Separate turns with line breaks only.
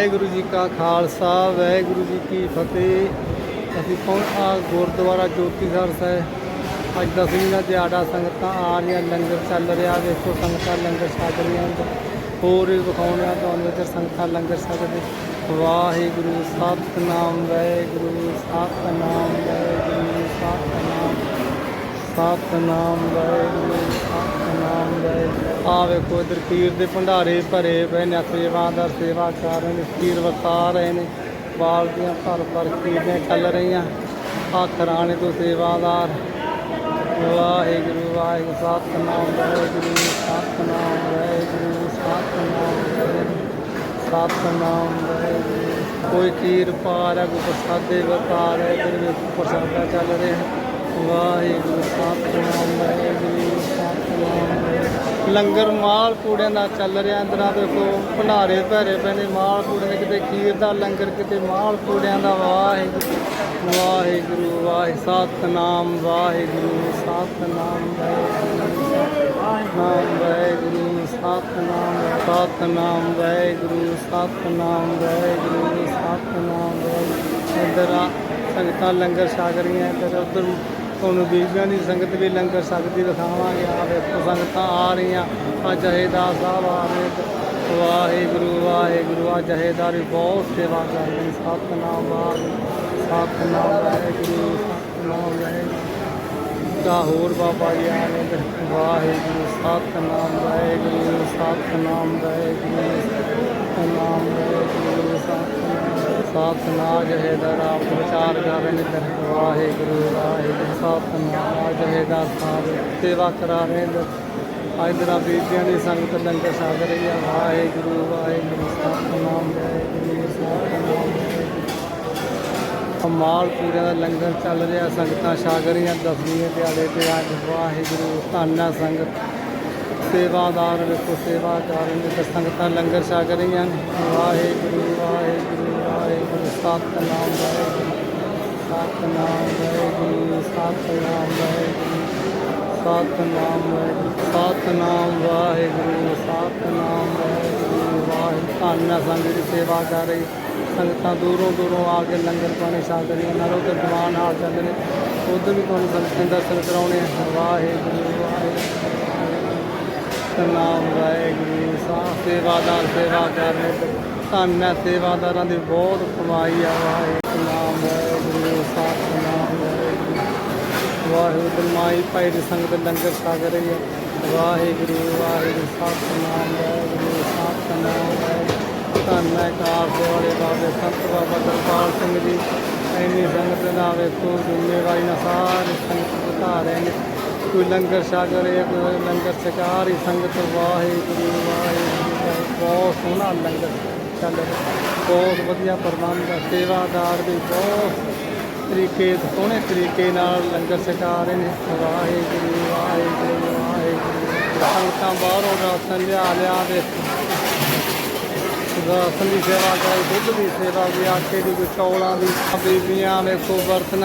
ਵਾਹਿਗੁਰੂ ਜੀ ਕਾ ਖਾਲਸਾ, ਵਾਹਿਗੁਰੂ ਜੀ ਕੀ ਫਤਿਹ। ਅਸੀਂ ਪਹੁੰਚਾ ਗੁਰਦੁਆਰਾ ਜੋਤੀਸਰ ਸਾਹਿਬ। ਅੱਜ ਦਸਵੀਂ ਦਾ ਦਿਹਾੜਾ, ਸੰਗਤਾਂ ਆ ਰਹੀਆਂ, ਲੰਗਰ ਚੱਲ ਰਿਹਾ, ਵੇਖੋ ਸੰਗਤਾਂ ਲੰਗਰ ਛਕ ਰਹੀਆਂ ਹੋਰ ਵੀ ਵਿਖਾਉਣਾ ਤੁਹਾਨੂੰ ਇੱਧਰ ਸੰਗਤਾਂ ਲੰਗਰ ਛਕਦੇ ਵਾਹਿਗੁਰੂ, ਸਤਨਾਮ ਵਾਹਿਗੁਰੂ ਸਤਨਾਮ ਵਾਹਿਗੁਰੂ, ਸਤਨਾਮ। ਸਤਨਾਮ, ਵਾਹਿਗੁਰੂ। ਆ ਵੇਖੋ ਇਧਰ ਪੀਰ ਦੇ ਭੰਡਾਰੇ ਭਰੇ ਪਏ ਨੇ, ਸੇਵਾਦਾਰ ਸੇਵਾ ਕਰ ਰਹੇ ਨੇ ਪੀਰ ਵਰਤਾ ਰਹੇ ਨੇ ਬਾਲਟੀਆਂ ਭਰ ਭਰ ਕੀਰਨੇ ਚੱਲ ਰਹੀਆਂ ਆ ਖਰਾਣੇ ਤੋਂ ਸੇਵਾਦਾਰ। ਵਾਹਿਗੁਰੂ ਵਾਹਿਗੁਰੂ, ਸਤਨਾਮ ਵਾਹਿਗੁਰੂ ਸਤਨਾਮ ਵਾਹਿਗੁਰੂ ਸਤਨਾਮ ਵਾਹਿਗੁਰੂ ਸਤਨਾਮ, ਵਾਹਿਗੁਰੂ। ਕੋਈ ਖੀਰ ਪਾਰ ਹੈ ਕੋਈ ਪ੍ਰਸਾਦੇ ਵਰਤਾ ਹੈ, ਇਧਰ ਪ੍ਰਸਾਦਾ ਚੱਲ ਰਿਹਾ। ਵਾਹਿਗੁਰੂ ਸਤਨਾਮ ਵਾਹਿਗੁਰੂ ਸਤਨਾਮ, ਵਾਹਿਗੁਰੂ। ਲੰਗਰ ਮਾਲ ਪੂੜਿਆਂ ਦਾ ਚੱਲ ਰਿਹਾ, ਅੰਦਰਾਂ ਦੇਖੋ, ਭੰਡਾਰੇ ਭੈਰੇ ਪਏ ਨੇ, ਮਾਲ ਪੂੜੇ ਦੇ ਕਿਤੇ ਖੀਰ ਦਾ ਲੰਗਰ, ਕਿਤੇ ਮਾਲ ਪੂੜਿਆਂ ਦਾ, ਵਾਹਿਗੁਰੂ ਵਾਹਿਗੁਰੂ, ਵਾਹਿ, ਸਤਨਾਮ, ਵਾਹਿਗੁਰੂ ਸਤਨਾਮ ਵਾਹਿਗੁਰੂ ਸਤਨਾਮ ਵਾਹਿਗੁਰੂ, ਸਤਨਾਮ ਸਤਨਾਮ, ਵਾਹਿਗੁਰੂ ਸਤਨਾਮ ਵਾਹਿਗੁਰੂ ਸਤਨਾਮ, ਵਾਹਿਗੁਰੂ। ਇੱਧਰ ਸੰਗਤਾਂ ਲੰਗਰ ਛਕ ਰਹੀਆਂ, ਇੱਧਰ ਉੱਧਰ ਤੁਹਾਨੂੰ ਬੀਬੀਆਂ ਦੀ ਸੰਗਤ ਵੀ ਲੰਗਰ ਛਕਦੀ ਦਿਖਾਵਾਂਗੇ ਆ ਵੇਖੋ ਸੰਗਤਾਂ ਆ ਰਹੀਆਂ। ਆ ਜਹੇਦਾਰ ਸਾਹਿਬ ਆ ਰਹੇ ਵਾਹਿਗੁਰੂ ਵਾਹਿਗੁਰੂ, ਆ ਜਹੇਦਾਰ ਵੀ ਬਹੁਤ ਸੇਵਾ ਕਰ ਰਹੇ ਨੇ। ਸਤਨਾਮ, ਵਾਹਿਗੁਰੂ ਸਤਨਾਮ ਵਾਹਿਗੁਰੂ ਸਤਨਾਮ, ਵਾਹਿਗੁਰੂ। ਦਾ ਹੋਰ ਬਾਬਾ ਜੀ ਆ ਰਹੇ ਵਾਹਿਗੁਰੂ, ਸਤਨਾਮ ਵਾਹਿਗੁਰੂ ਸਤਨਾਮ ਵਾਹਿਗੁਰੂ ਸਤਨਾਮ ਵਾਹਿਗੁਰੂ, ਸਤਨਾਮ। ਸਤਨਾਮ ਜਹੇਦਾਰ ਆਪ ਪ੍ਰਚਾਰ ਕਰ ਰਹੇ ਨੇ ਇੱਧਰ। ਵਾਹਿਗੁਰੂ ਵਾਹਿਗੁਰੂ ਸਤਨਾਮ ਜਹੇਦਾਰ ਸਾਹਿਬ ਸੇਵਾ ਕਰਾ ਰਹੇ ਨੇ ਇਧਰ ਬੀਬੀਆਂ ਦੀ ਸੰਗਤ ਲੰਗਰ ਛਕ ਰਹੀ ਆ। ਵਾਹਿਗੁਰੂ ਵਾਹਿਗੁਰੂ ਸਤਨਾਮ ਵਾਹਿਗੁਰੂ ਸਤਨਾਮ ਵਾਹਿਗੁਰੂ ਮਾਲ ਪੂਰਿਆਂ ਦਾ ਲੰਗਰ ਚੱਲ ਰਿਹਾ, ਸੰਗਤਾਂ ਛਕ ਰਹੀਆਂ, ਦਸਵੀਂ ਦੇ ਦਿਹਾੜੇ ਤੇ ਅੱਜ ਵਾਹਿਗੁਰੂ ਧੰਨ ਸੰਗਤ। ਸੇਵਾਦਾਰ ਵੇਖੋ ਸੇਵਾ ਕਰ ਰਹੇ ਨੇ ਸੰਗਤਾਂ ਲੰਗਰ ਛਕ ਰਹੀਆਂ ਨੇ। ਵਾਹਿਗੁਰੂ ਵਾਹਿਗੁਰੂ ਵਾਹਿਗੁਰੂ, ਸਤਨਾਮ ਵਾਹਿਗੁਰੂ ਸਤਨਾਮ ਵਾਹਿਗੁਰੂ ਸਤਨਾਮ ਵਾਹਿਗੁਰੂ ਸਤਨਾਮ ਵਾਹਿਗੁਰੂ ਸਤਨਾਮ ਵਾਹਿਗੁਰੂ ਸਤਨਾਮ ਵਾਹਿਗੁਰੂ ਵਾਹਿਗੁਰੂ ਧੰਨ ਸੰਗਤ ਦੀ ਸੇਵਾ ਕਰ ਰਹੀ। ਸੰਗਤਾਂ ਦੂਰੋਂ ਦੂਰੋਂ ਆ ਕੇ ਲੰਗਰ ਪਾਣੀ ਛਕ ਰਹੀਆਂ ਨਾਲੋਂ ਤੇ ਦੀਵਾਨ ਹਾਲ ਚੱਲ ਨੇ ਉਧਰ ਵੀ ਤੁਹਾਨੂੰ ਸੰਗਤਾਂ ਦੇ ਦਰਸ਼ਨ ਕਰਾਉਣੇ ਵਾਹਿਗੁਰੂ ਵਾਹਿਗੁਰੂ। ਸਤਨਾਮ ਵਾਹਿਗੁਰੂ ਸਾਹ ਸੇਵਾਦਾਰ ਸੇਵਾ ਕਰ ਰਹੇ ਧੰਨ ਹੈ, ਸੇਵਾਦਾਰਾਂ ਦੀ ਬਹੁਤ ਕਮਾਈ ਆ ਵਾਹਿਗੁਰੂ ਨਾਮ ਵਾਹਿਗੁਰੂ, ਸਤਨਾਮ ਵਾਹਿਗੁਰੂ। ਵਾਹਿਗੁਰੂ ਮਾਈ ਭਾਈ ਦੀ ਸੰਗਤ ਲੰਗਰ ਛਕ ਰਹੀ ਹੈ। ਵਾਹਿਗੁਰੂ ਵਾਹਿਗੁਰੂ, ਸਤਨਾਮ ਵਾਹਿਗੁਰੂ ਸਤਨਾਮ ਵਾਹਿਗੁਰੂ। ਧੰਨ ਹੈ ਕਾਰ ਵਾਲੇ ਬਾਬੇ ਸੰਤ ਬਾਬਾ ਦਰਪਾਲ ਸਿੰਘ ਜੀ। ਇੰਨੀ ਸੰਗਤ ਦਾ ਵੇਖੋ ਜ਼ਿੰਮੇਵਾਰੀ ਨਾਲ ਸਾਰੇ ਸੰਗਤ ਬਤਾ ਰਹੇ ਨੇ। ਕੋਈ ਲੰਗਰ ਛਕ ਰਿਹਾ, ਕੋਈ ਲੰਗਰ ਛਕਾ ਰਹੀ ਸੰਗਤ, ਵਾਹਿਗੁਰੂ ਵਾਹਿਗੁਰੂ, ਬਹੁਤ ਸੋਹਣਾ ਲੰਗਰ ਚੱਲ ਬਹੁਤ ਵਧੀਆ ਪ੍ਰਬੰਧ ਹੈ ਸੇਵਾਦਾਰ ਵੀ ਬਹੁਤ ਤਰੀਕੇ, ਸੋਹਣੇ ਤਰੀਕੇ ਨਾਲ ਲੰਗਰ ਛਕਾ ਰਹੇ ਨੇ। ਵਾਹਿਗੁਰੂ ਵਾਹਿਗੁਰੂ ਵਾਹਿਗੁਰੂ। ਸੰਗਤਾਂ ਬਾਹਰੋਂ ਰਾਸ਼ਨ ਲਿਆ ਲਿਆ ਦੇ। ਰਾਸ਼ਨ ਦੀ ਸੇਵਾ ਕਰਾਈ, ਦੁੱਧ ਦੀ ਸੇਵਾ ਵੀ, ਆਟੇ ਦੀ, ਕੋਈ ਚੌਲਾਂ ਦੀ, ਬੀਬੀਆਂ ਵੇਖੋ ਬਰਤਨ